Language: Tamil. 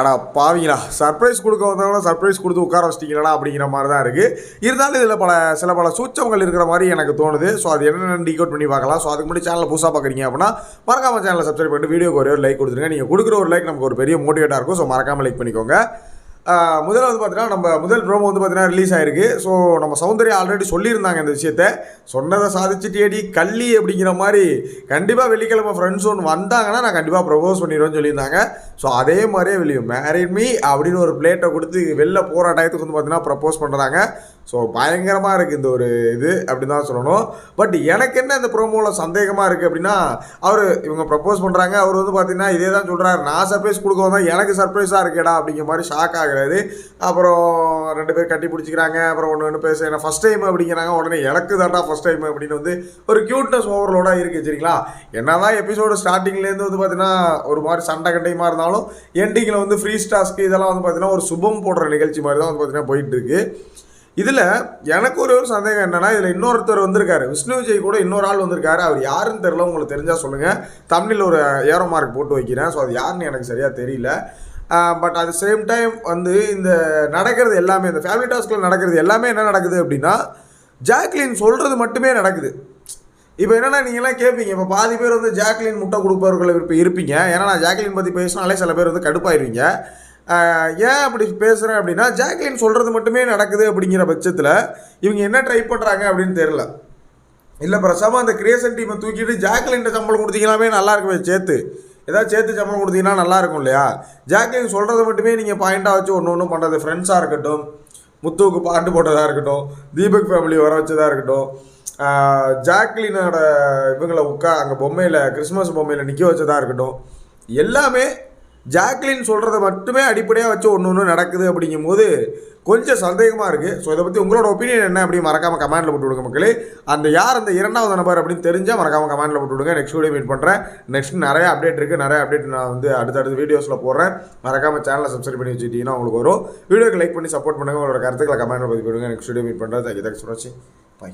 அடா பாவீங்களா சர்ப்ரைஸ் கொடுக்க வந்தவங்கள சர்ப்ரைஸ் கொடுத்து உட்கார வச்சிட்டீங்களா அப்படிங்கிற மாதிரி தான் இருக்குது இருந்தாலும் இதில் பல சில பல சூச்சவங்கள் இருக்கிற மாதிரி எனக்கு தோணுது. ஸோ அது என்னென்னு டீகோட் பண்ணி பார்க்கலாம். ஸோ அதுக்கு முன்னாடி சேனலில் புதுசாக பார்க்குறீங்க அப்படின்னா மறக்காம சேனலை சப்ஸ்கிரைப் பண்ணிட்டு வீடியோக்கு ஒரே ஒரு லைக் கொடுத்துருங்க. நீங்கள் கொடுக்குற ஒரு லைக் நமக்கு ஒரு பெரிய மோட்டிவேட்டாக இருக்கும். ஸோ மறக்காமல் லைக் பண்ணிக்கோங்க. முதல்ல வந்து பார்த்தீங்கன்னா நம்ம முதல் ப்ரோமோ வந்து பார்த்தீங்கன்னா ரிலீஸ் ஆயிருக்கு. ஸோ நம்ம சௌந்தர்யா ஆல்ரெடி சொல்லியிருந்தாங்க இந்த விஷயத்த. சொன்னதை சாதிச்சுட்டேடி கள்ளி அப்படிங்கிற மாதிரி கண்டிப்பாக வெள்ளிக்கிழமை ஃப்ரெண்ட்ஸ் ஒன்று வந்தாங்கன்னா நான் கண்டிப்பாக ப்ரப்போஸ் பண்ணிடுவேன்னு சொல்லியிருந்தாங்க. ஸோ அதே மாதிரியே வெளியே மேரிட் மீ அப்படின்னு ஒரு பிளேட்டை கொடுத்து வெளில போகிற டயத்துக்கு வந்து பார்த்தீங்கன்னா ப்ரப்போஸ் பண்ணுறாங்க ஸோ பயங்கரமாக இருக்குது இந்த ஒரு இது அப்படின்னு தான் சொல்லணும். பட் எனக்கு என்ன இந்த ப்ரோமோவில் சந்தேகமாக இருக்குது அப்படின்னா அவர் இவங்க ப்ரப்போஸ் பண்ணுறாங்க அவர் வந்து பார்த்தீங்கன்னா இதே தான் சொல்கிறாரு நான் சர்ப்ரைஸ் கொடுக்க வந்தால் எனக்கு சர்ப்ரைஸாக இருக்கேடா அப்படிங்கிற மாதிரி ஷாக் ஆகுறாரு. அப்புறம் ரெண்டு பேர் கட்டி பிடிச்சிக்கிறாங்க. அப்புறம் ஒன்று ஒன்று பேச என்ன ஃபஸ்ட் டைம் அப்படிங்கிறாங்க. உடனே எனக்கு தாண்டா ஃபஸ்ட் டைம் அப்படின்னு வந்து ஒரு க்யூட்னஸ் ஓவர்லோடாக இருக்குது சரிங்களா? என்ன தான் எபிசோடு ஸ்டார்டிங்லேருந்து வந்து பார்த்தீங்கன்னா ஒரு மாதிரி சண்டை கண்டையுமா இருந்தாலும் எண்டிங்கில் வந்து ஃப்ரீ ஸ்டாஸ்க்கு இதெல்லாம் வந்து பார்த்தீங்கன்னா ஒரு சுபம் போடுற நிகழ்ச்சி மாதிரி தான் வந்து பார்த்தீங்கன்னா போயிட்டு இருக்கு இதில் எனக்கு ஒரு ஒரு சந்தேகம் என்னன்னா இதில் இன்னொருத்தர் வந்திருக்காரு. விஷ்ணு விஜய் கூட இன்னொரு ஆள் வந்திருக்காரு. அவர் யாருன்னு தெரியல உங்களுக்கு தெரிஞ்சால் சொல்லுங்கள் தமிழில் ஒரு ஏரோ மார்க் போட்டு வைக்கிறேன். ஸோ அது யாருன்னு எனக்கு சரியாக தெரியல. பட் அட் சேம் டைம் வந்து இந்த நடக்கிறது எல்லாமே இந்த ஃபேமிலி டாஸ்கில் நடக்கிறது எல்லாமே என்ன நடக்குது அப்படின்னா ஜாக்லின் சொல்கிறது மட்டுமே நடக்குது. இப்போ என்னன்னா நீங்களாம் கேட்பீங்க இப்போ பாதி பேர் வந்து ஜாக்லின் முட்டை கொடுப்பவர்கள் இப்போ இருப்பீங்க. ஏன்னா நான் ஜாக்லின் பற்றி பேசினாலே சில பேர் வந்து கடுப்பாயிருவீங்க. ஏன் அப்படி பேசுகிறேன் அப்படின்னா ஜாக்லின் சொல்கிறது மட்டுமே நடக்குது அப்படிங்கிற பட்சத்தில் இவங்க என்ன ட்ரை பண்ணுறாங்க அப்படின்னு தெரில இல்லை பிரசாம அந்த கிரியேஷன் டீமை தூக்கிட்டு ஜாக்லின்ட்ட சம்பளம் கொடுத்தீங்களாமே நல்லா இருக்குமே சேர்த்து. ஏதாவது சேர்த்து சம்பளம் கொடுத்தீங்கன்னா நல்லா இருக்கும் இல்லையா? ஜாக்லின் சொல்கிறத மட்டுமே நீங்கள் பாயிண்ட்டாக வச்சு ஒன்று ஒன்றும் பண்ணுறது ஃப்ரெண்ட்ஸாக இருக்கட்டும் முத்துவுக்கு பாட்டு போட்டதாக இருக்கட்டும் தீபக் ஃபேமிலி வர வச்சதாக இருக்கட்டும் ஜாக்லினோட இவங்களை உட்கா அங்கே பொம்மையில் கிறிஸ்மஸ் பொம்மையில் நிற்க வச்சதாக இருக்கட்டும் எல்லாமே ஜாக்லின் சொல்கிறத மட்டுமே அடிப்படையாக வச்சு ஒன்று ஒன்று நடக்குது அப்படிங்கும்போது கொஞ்சம் சந்தேகமாக இருக்குது ஸோ இதை பற்றி உங்களோட ஒப்பீனியன் என்ன அப்படி மறக்காமல் கமெண்டில் போட்டு விடுங்க மக்களே. அந்த யார் அந்த இரண்டாவது நபர் அப்படின்னு தெரிஞ்சால் மறக்காமல் கமெண்ட்டில் போட்டு விடுங்க நெக்ஸ்ட் வீடியோ மீட் பண்ணுறேன் நெக்ஸ்ட் நிறைய அப்டேட் இருக்குது நிறைய அப்டேட் நான் வந்து அடுத்தடுத்த வீடியோஸில் போடுறேன். மறக்காமல் சேனலை சப்ஸ்கிரைப் பண்ணி வச்சுட்டிங்கன்னா உங்களுக்கு வரும். வீடியோக்கு லைக் பண்ணி சப்போர்ட் பண்ணுங்கள் உங்களோட கருத்துக்களை கமெண்ட்டில் பதிவு விடுங்க நெக்ஸ்ட் வீடியோ மீட் பண்ணுறேன் தேங்க்யூ தேங்க்ஸ் ஃபார் வாட்சிங் பை